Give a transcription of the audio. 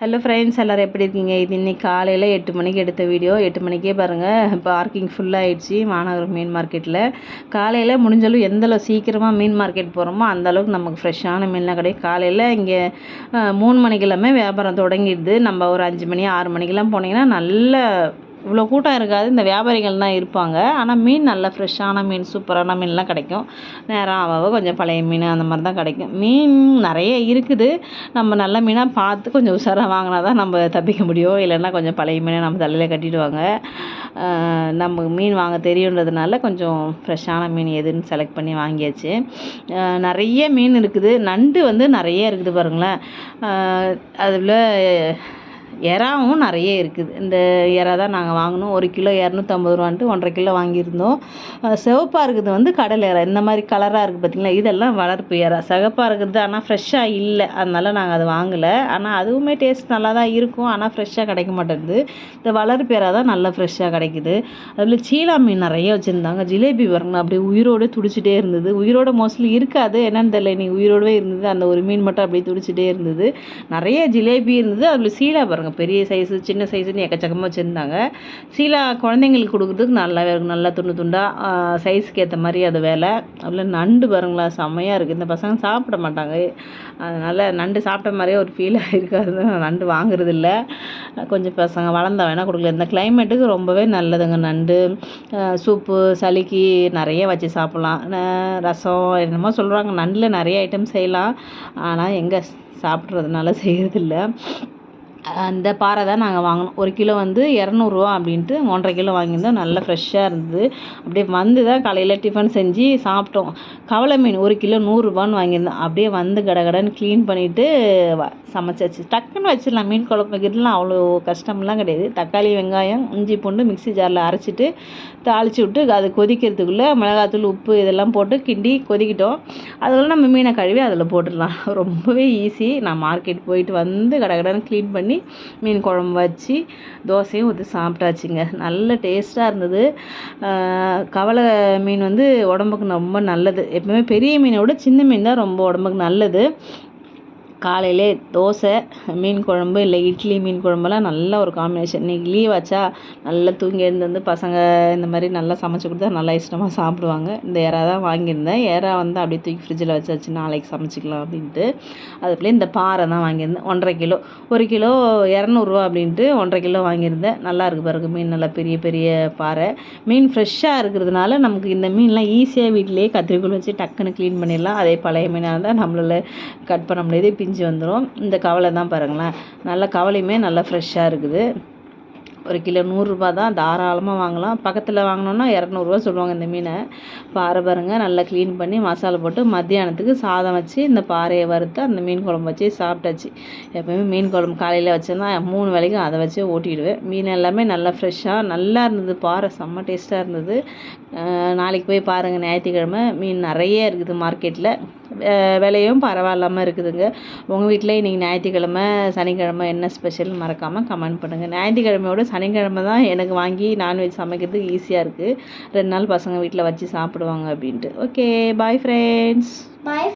Hello friends எல்லோரும் எப்படி இருக்கீங்க? இது இன்றைக்கி காலையில் எட்டு மணிக்கு எடுத்த வீடியோ. எட்டு மணிக்கே பாருங்கள் பார்க்கிங் ஃபுல்லாகிடுச்சு மாநகரம் மீன் மார்க்கெட்டில் காலையில் முடிஞ்சளவு எந்தளவு சீக்கிரமாக மீன் மார்க்கெட் போகிறோமோ அந்தளவுக்கு நமக்கு ஃப்ரெஷ்ஷான மீன்லாம் கிடைக்கும். காலையில் இங்கே மூணு மணிக்கெல்லாமே வியாபாரம் தொடங்கிடுது. நம்ம ஒரு அஞ்சு மணி ஆறு மணிக்கெல்லாம் போனீங்கன்னா நல்ல இவ்வளோ கூட்டம் இருக்காது இந்த வியாபாரிகள் தான் இருப்பாங்க. ஆனால் மீன் நல்லா ஃப்ரெஷ்ஷான மீன் சூப்பரான மீன்லாம் கிடைக்கும். நேரம் ஆக கொஞ்சம் பழைய மீன் அந்த மாதிரி தான் கிடைக்கும். மீன் நிறைய இருக்குது. நம்ம நல்ல மீனாக பார்த்து கொஞ்சம் உஷாராக வாங்கினா தான் நம்ம தப்பிக்க முடியும். இல்லைன்னா கொஞ்சம் பழைய மீனை நம்ம தலையில் கட்டிடுவாங்க. நம்ம மீன் வாங்க தெரியுன்றதுனால கொஞ்சம் ஃப்ரெஷ்ஷான மீன் எதுன்னு செலக்ட் பண்ணி வாங்கியாச்சு. நிறைய மீன் இருக்குது. நண்டு வந்து நிறைய இருக்குது பாருங்களேன். அதில் இறாவும் நிறைய இருக்குது. இந்த இறா தான் நாங்கள் வாங்கினோம். ஒரு கிலோ இரநூத்தம்பது ரூபான்ட்டு ஒன்றரை கிலோ வாங்கியிருந்தோம். சிவப்பாக இருக்கிறது வந்து கடல் இறா. இந்த மாதிரி கலராக இருக்குது பார்த்திங்களா இதெல்லாம் வளர்ப்பு எறா சிகப்பாக இருக்கிறது ஆனால் ஃப்ரெஷ்ஷாக இல்லை. அதனால் நாங்கள் அதை வாங்கலை. ஆனால் அதுவுமே டேஸ்ட் நல்லா தான் இருக்கும். ஆனால் ஃப்ரெஷ்ஷாக கிடைக்க மாட்டேங்குது. இந்த வளர்ப்பு எறா தான் நல்லா ஃப்ரெஷ்ஷாக கிடைக்குது. அதில் சீலா மீன் நிறைய வச்சுருந்தாங்க. ஜிலேபி வரணும் அப்படியே உயிரோடு துடிச்சிட்டே இருந்தது. உயிரோட மோஸ்ட்லி இருக்காது. என்னன்னு தெரியல. நீ உயிரோடவே இருந்தது. அந்த ஒரு மீன் மட்டும் அப்படியே துடிச்சிட்டே இருந்தது. நிறைய ஜிலேபி இருந்தது. அதில் சீலா பாருங்கள் வச்சுருந்தாங்க பெரிய சைஸு சின்ன சைஸுன்னு எக்கச்சக்கமாக வச்சுருந்தாங்க. சீலா குழந்தைங்களுக்கு கொடுக்குறதுக்கு நல்லாவே இருக்கும் நல்லா துண்டு துண்டாக சைஸுக்கு ஏற்ற மாதிரி அது வேலை. அதில் நண்டு பாருங்களா செம்மையாக இருக்குது இந்த பசங்க சாப்பிட மாட்டாங்க. அதனால் நண்டு சாப்பிட்ட மாதிரியே ஒரு ஃபீலாக இருக்காது நண்டு வாங்குறது இல்லை கொஞ்சம் பசங்க வளர்ந்தா வேணால் கொடுக்கல இந்த கிளைமேட்டுக்கு ரொம்பவே நல்லதுங்க நண்டு. சூப்பு சளிக்கு நிறைய வச்சு சாப்பிட்லாம். ரசம் என்னமோ சொல்கிறாங்க நண்டில் நிறைய ஐட்டம் செய்யலாம். ஆனால் எங்கே சாப்பிட்றதுனால செய்கிறதில்ல அந்த பாறை தான் நாங்கள் வாங்கினோம். ஒரு கிலோ வந்து இரநூறுவா அப்படின்ட்டு ஒன்றரை கிலோ வாங்கியிருந்தோம். நல்லா ஃப்ரெஷ்ஷாக இருந்தது. அப்படியே வந்து தான் காலையில் டிஃபன் செஞ்சு சாப்பிட்டோம். கவலை மீன் ஒரு கிலோ நூறுரூபான்னு வாங்கியிருந்தோம். அப்படியே வந்து கடகடன்னு க்ளீன் பண்ணிவிட்டு சமைச்சாச்சு. டக்குன்னு வச்சிடலாம். மீன் குழம்பு வைக்கிறதுலாம் அவ்வளோ கஷ்டம்லாம் கிடையாது. தக்காளி வெங்காயம் இஞ்சி பூண்டு மிக்ஸி ஜாரில் அரைச்சிட்டு தாளித்து விட்டு அது கொதிக்கிறதுக்குள்ளே மிளகாத்தூள் உப்பு இதெல்லாம் போட்டு கிண்டி கொதிக்கிட்டோம். அதில் நம்ம மீனை கழுவி அதில் போட்டுடலாம். ரொம்பவே ஈஸி நான் மார்க்கெட் போயிட்டு வந்து கடகடன்னு க்ளீன் பண்ணி மீன் குழம்பு வச்சு தோசையும் ஊற்றி சாப்பிட்டாச்சுங்க. நல்ல டேஸ்ட்டாக இருந்தது. கவலை மீன் வந்து உடம்புக்கு ரொம்ப நல்லது. எப்பவுமே பெரிய மீனை விட சின்ன மீன் தான் ரொம்ப உடம்புக்கு நல்லது. காலையிலே தோசை மீன் குழம்பு இல்லை இட்லி மீன் குழம்புலாம் நல்ல ஒரு காம்பினேஷன் இன்றைக்கி லீவ் ஆச்சா? நல்லா தூங்கி எழுந்து வந்து பசங்க இந்த மாதிரி நல்லா சமைச்சு கொடுத்தா நல்லா இஷ்டமாக சாப்பிடுவாங்க. இந்த இறா தான் வாங்கியிருந்தேன். இறா வந்து அப்படியே தூக்கி ஃப்ரிட்ஜில் வச்சாச்சு. நாளைக்கு சமைச்சிக்கலாம் அப்படின்ட்டு. அதுக்குள்ளே இந்த பாறை தான் வாங்கியிருந்தேன். ஒன்றரை கிலோ. ஒரு கிலோ இரநூறுவா அப்படின்ட்டு ஒன்றரை கிலோ வாங்கியிருந்தேன். நல்லா இருக்குது பாருங்க மீன் நல்லா பெரிய பெரிய பாறை. மீன் ஃப்ரெஷ்ஷாக இருக்கிறதுனால நமக்கு இந்த மீன்லாம் ஈஸியாக வீட்டிலேயே கத்திரிக்கோள் வச்சு டக்குன்னு க்ளீன் பண்ணிடலாம். அதே பழைய மீனாக இருந்தால் நம்மளால் கட் பண்ண முடியாது. பிஞ்சு வந்துடும் இந்த கவலை தான் பாருங்களேன். நல்ல கவலையுமே நல்லா ஃப்ரெஷ்ஷாக இருக்குது. ஒரு கிலோ நூறுரூபா தான் தாராளமாக வாங்கலாம். பக்கத்தில் வாங்கினோன்னா இரநூறுவா சொல்லுவாங்க இந்த மீனை. பாறை பாருங்கள் நல்லா க்ளீன் பண்ணி மசாலா போட்டு மத்தியானத்துக்கு சாதம் வச்சு இந்த பாறையை வறுத்து அந்த மீன் குழம்பு வச்சு சாப்பிட்டாச்சு. எப்போயுமே மீன் குழம்பு காலையில் வச்சேன்னா மூணு வேலைக்கும் அதை வச்சு ஓட்டிடுவேன். மீன் எல்லாமே நல்லா ஃப்ரெஷ்ஷாக நல்லா இருந்தது பாறை செம்ம டேஸ்ட்டாக இருந்தது. நாளைக்கு போய் பாருங்கள் ஞாயிற்றுக்கிழமை மீன் நிறைய இருக்குது மார்க்கெட்டில் விலையும் பரவாயில்லாமல் இருக்குதுங்க. உங்கள் வீட்டில் இன்றைக்கி ஞாயிற்றுக்கிழமை சனிக்கிழமை என்ன ஸ்பெஷல்னு மறக்காமல் கமெண்ட் பண்ணுங்கள் ஞாயிற்றுக்கிழமையோட சனிக்கிழமை தான் எனக்கு வாங்கி நான்வெஜ் சமைக்கிறதுக்கு ஈஸியாக இருக்குது ரெண்டு நாள் பசங்க வீட்டில் வச்சு சாப்பிடுவாங்க அப்படின்ட்டு. Okay bye friends bye